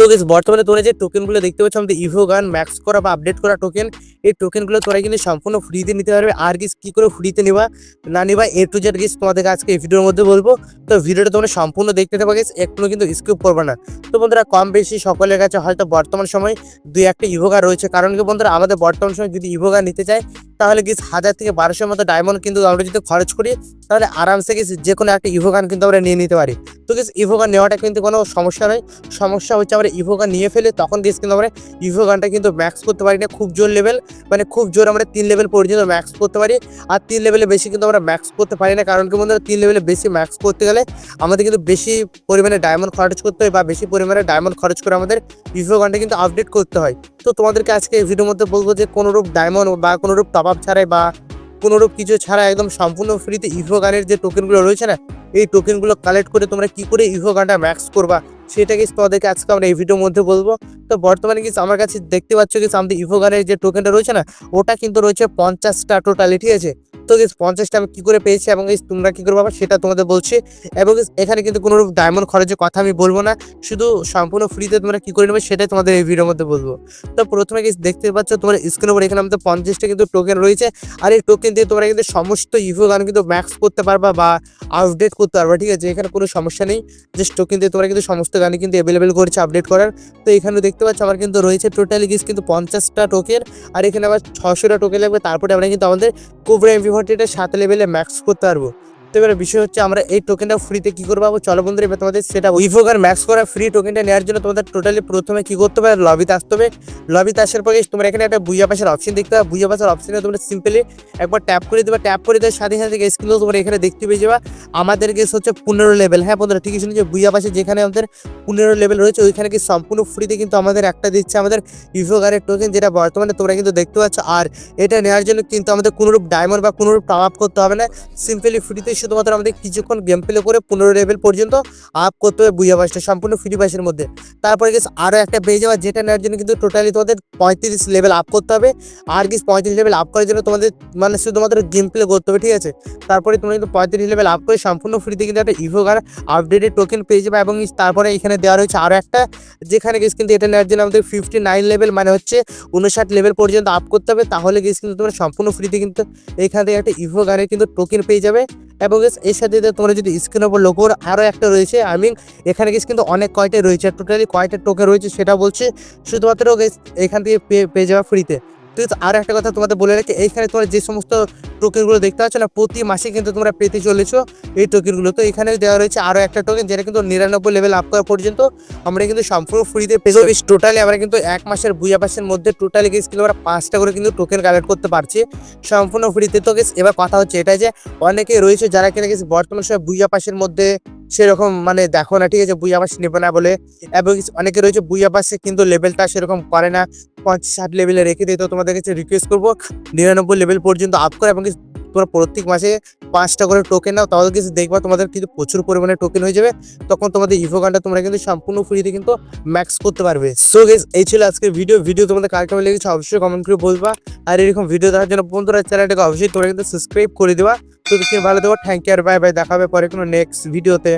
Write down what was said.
তো গেস বর্তমানে তোমরা যে টোকেনগুলো দেখতে পাচ্ছ, আমাদের ইভো গান ম্যাক্স করা বা আপডেট করা টোকেন এই টোকেনগুলো তোমরা কিন্তু সম্পূর্ণ ফ্রিতে নিতে পারবে। আর গিস কি করে ফ্রিতে নিবা? না নিবা এ টু জেড গিস তোমাদেরকে আজকে এই ভিডিওর মধ্যে বলব। তো ভিডিওটা তোমরা সম্পূর্ণ দেখতে থাকবে গেস একটু কিন্তু স্কিপ করবে না। তো বন্ধুরা, কম বেশি সকলের কাছে হয়তো বর্তমান সময় দুই একটা ইভোগা রয়েছে। কারণ কি বন্ধুরা, আমাদের বর্তমান সময় যদি ইভোগা নিতে চাই তাহলে গিস হাজার থেকে বারোশোর মতো ডায়মন্ড কিন্তু আমরা যদি খরচ করি, তাহলে আরামসে গিস যে কোনো একটা ইভোগান কিন্তু আমরা নিয়ে নিতে পারি। তো গিস ইভোগান নেওয়াটা কিন্তু কোনো সমস্যা নয়। সমস্যা হচ্ছে আমরা ইভোগান নিয়ে ফেলে, তখন গিস কিন্তু আমরা ইভোগানটা কিন্তু ম্যাক্স করতে পারি না, খুব জোর লেভেল মানে খুব জোর আমরা তিন লেভেল পর্যন্ত ম্যাক্স করতে পারি। আর তিন লেভেলে বেশি কিন্তু আমরা ম্যাক্স করতে পারি না, কারণ কি বন্ধুরা, তিন লেভেলে বেশি ম্যাক্স করতে গেলে আমাদের কিন্তু বেশি পরিমাণে ডায়মন্ড খরচ করতে হয়, বা বেশি পরিমাণে ডায়মন্ড খরচ করে আমাদের ইভোগানটা কিন্তু আপডেট করতে হয়। তো তোমাদেরকে আজকে এই ভিডিওর মধ্যে বলব যে কোনোরূপ ডায়মন্ড বা কোনোরূপ টপ আপ ছাড়াই বা কোনোরূপ কিছু ছাড়া একদম সম্পূর্ণ ফ্রিতে ইভো গানের যে টোকেনগুলো রয়েছে না, এই টোকেনগুলো কালেক্ট করে তোমরা কি করে ইভো গানটা ম্যাক্স করবা সেটা কি তোমাদেরকে আজকে আমরা এই ভিডিওর মধ্যে বলব। তো বর্তমানে কিন্তু আমার কাছে দেখতে পাচ্ছ কিন্তু আমাদের ইভো গানের যে টোকেনটা রয়েছে না, ওটা কিন্তু রয়েছে পঞ্চাশটা টোটালি ঠিক আছে। তো গেস পঞ্চাশটা আমি কী করে পেয়েছি এবং guys, তোমরা কী করে পাবা সেটা তোমাদের বলছি। এবং এখানে কিন্তু কোনো ডায়মন্ড খরচের কথা আমি বলব না। শুধু সম্পূর্ণ ফ্রিতে তোমরা কী করে নেবে সেটাই তোমাদের এই ভিডিওর মধ্যে বলব। তো প্রথমে গেস দেখতে পাচ্ছ তোমার স্ক্রিনের উপর এখানে আমাদের পঞ্চাশটা কিন্তু টোকেন রয়েছে। আর এই টোকেন দিয়ে তোমরা কিন্তু সমস্ত ইভো গান কিন্তু ম্যাক্স করতে পারবা বা আপডেট করতে পারবা, ঠিক আছে? এখানে কোনো সমস্যা নেই। জাস্ট টোকেন দিয়ে তোমরা কিন্তু সমস্ত গানই কিন্তু অ্যাভেলেবেল করেছে আপডেট করার। তো এখানে দেখতে পাচ্ছ আমার কিন্তু রয়েছে টোটালি গিস কিন্তু পঞ্চাশটা টোকেন আর এখানে আবার ছশোটা টোকেন লাগবে। তারপরে আমরা কিন্তু আমাদের কোবরা এমপি ফোর্টিটা সাত লেভেলে ম্যাক্স করতে পারব। এবার বিষয় হচ্ছে আমরা এই টোকেনটা ফ্রিতে কি করব? চলো বন্ধুরা, এবার তোমাদের সেটা ইভোগার ম্যাক্স করা ফ্রি টোকেনটা নেওয়ার জন্য তোমাদের টোটালি প্রথমে কি করতে হবে? লবিতে আসতে হবে। লবিতে আসার পরে তোমরা এখানে একটা বুইয়া পাশের অপশন দেখতে পাবে। বুইয়া পাশের অপশনে তোমরা সিম্পলি একবার ট্যাপ করে দেবে। ট্যাপ করে দেওয়ার সাথে সাথে গেস তোমরা এখানে দেখতে পেয়ে যাবা। আমাদের গেস হচ্ছে পনেরো লেভেল হ্যাঁ বন্ধুরা, ঠিকই শুনেছি বুইয়া পাশে যেখানে আমাদের পনেরো লেভেল রয়েছে, ওইখানে কি সম্পূর্ণ ফ্রিতে কিন্তু আমাদের একটা দিচ্ছে আমাদের ইভোগারের টোকেন যেটা বর্তমানে তোমরা কিন্তু দেখতে পাচ্ছ। আর এটা নেওয়ার জন্য কিন্তু আমাদের কোনোরূপ ডায়মন্ড বা কোনোরূপ টাপ আপ করতে হবে না। সিম্পলি ফ্রিতে শুধুমাত্র আমাদের কিছুক্ষণ গেম প্লে করে পনেরো লেভেল পর্যন্ত আপ করতে হবে বুইয়া পাসটা সম্পূর্ণ ফ্রি পাসের মধ্যে। তারপরে গেস আরও একটা পেয়ে যাওয়া যেটা নেওয়ার জন্য কিন্তু টোটালি তোমাদের পঁয়ত্রিশ লেভেল আপ করতে হবে। আর গিস পঁয়ত্রিশ লেভেল আপ করার জন্য তোমাদের মানে শুধুমাত্র গেম প্লে করতে হবে, ঠিক আছে? তারপরে তোমরা কিন্তু পঁয়ত্রিশ লেভেল আপ করে সম্পূর্ণ ফ্রিতে কিন্তু একটা ইভোগার আপডেটেড টোকেন পেয়ে যাবে এবং তারপরে এখানে দেওয়া রয়েছে আরও একটা, যেখানে গেস কিন্তু এটা নেওয়ার জন্য আমাদের ফিফটি নাইন লেভেল মানে হচ্ছে উনষাট লেভেল পর্যন্ত আপ করতে হবে। তাহলে গেস কিন্তু তোমরা সম্পূর্ণ ফ্রিতে কিন্তু এখান থেকে একটা ইভো গানের কিন্তু টোকেন পেয়ে যাবে। এবং এর সাথে তোমরা যদি স্ক্রিন ওপর লোকোর আরও একটা রয়েছে আই মিন এখানে গেস কিন্তু অনেক কয়টাই রয়েছে টোটালি কয়টা টোকে রয়েছে সেটা বলছি। শুধুমাত্র এখান থেকে পেয়ে যাওয়া ফ্রিতে তো আর একটা কথা তোমাদের বলে রাখি, এইখানে তোমরা যে সমস্ত টোকেনগুলো দেখতে পাচ্ছ না, প্রতি মাসে কিন্তু তোমরা পেতে চলেছো এই টোকেনগুলো তো এখানে দেওয়া রয়েছে আরও একটা টোকেন যেটা কিন্তু নিরানব্বই লেভেল আপ করা পর্যন্ত আমরা কিন্তু সম্পূর্ণ ফ্রিতে পেয়ে টোটালি আমরা কিন্তু এক মাসের বুয়া পাসের মধ্যে টোটালি গেস কিন্তু আমরা পাঁচটা করে কিন্তু টোকেন কালেক্ট করতে পারছি। সম্পূর্ণ ফ্রিতে তো গেস এবার কথা হচ্ছে এটা যে অনেকে রয়েছে যারা কিনা গেছে বর্তমান সময় বুইয়া পাসের মধ্যে সেরকম মানে দেখো না, ঠিক আছে, বুইয়া পাস নেবে না বলে। এবং অনেকে রয়েছে বুইয়া পাসে কিন্তু লেভেলটা সেরকম করে না। পঞ্চাশ ষাট লেভেলে রেখে দিই, তো তোমাদের কাছে রিকোয়েস্ট করব, নিরানব্বই লেভেল পর্যন্ত আপ করে এবং তোমরা প্রত্যেক মাসে পাঁচটা করে টোকেন নাও, তাহলে কিছু দেখবা তোমাদের কিন্তু প্রচুর পরিমাণে টোকেন হয়ে যাবে। তখন তোমাদের ইভো গানটা তোমরা কিন্তু সম্পূর্ণ ফ্রিতে কিন্তু ম্যাক্স করতে পারবে। সো গেস এই ছিল আজকের ভিডিও ভিডিও তোমাদের কার কেমন লেগেছে অবশ্যই কমেন্ট করে বলবা। আর এরকম ভিডিও দেখার জন্য বন্ধুরা চ্যানেলটাকে অবশ্যই তোমরা কিন্তু সাবস্ক্রাইব করে দেওয়া তো দেখি ভালো থাকো থ্যাংক ইউ আর বাই বাই দেখাবে পরে কোনো নেক্সট ভিডিওতে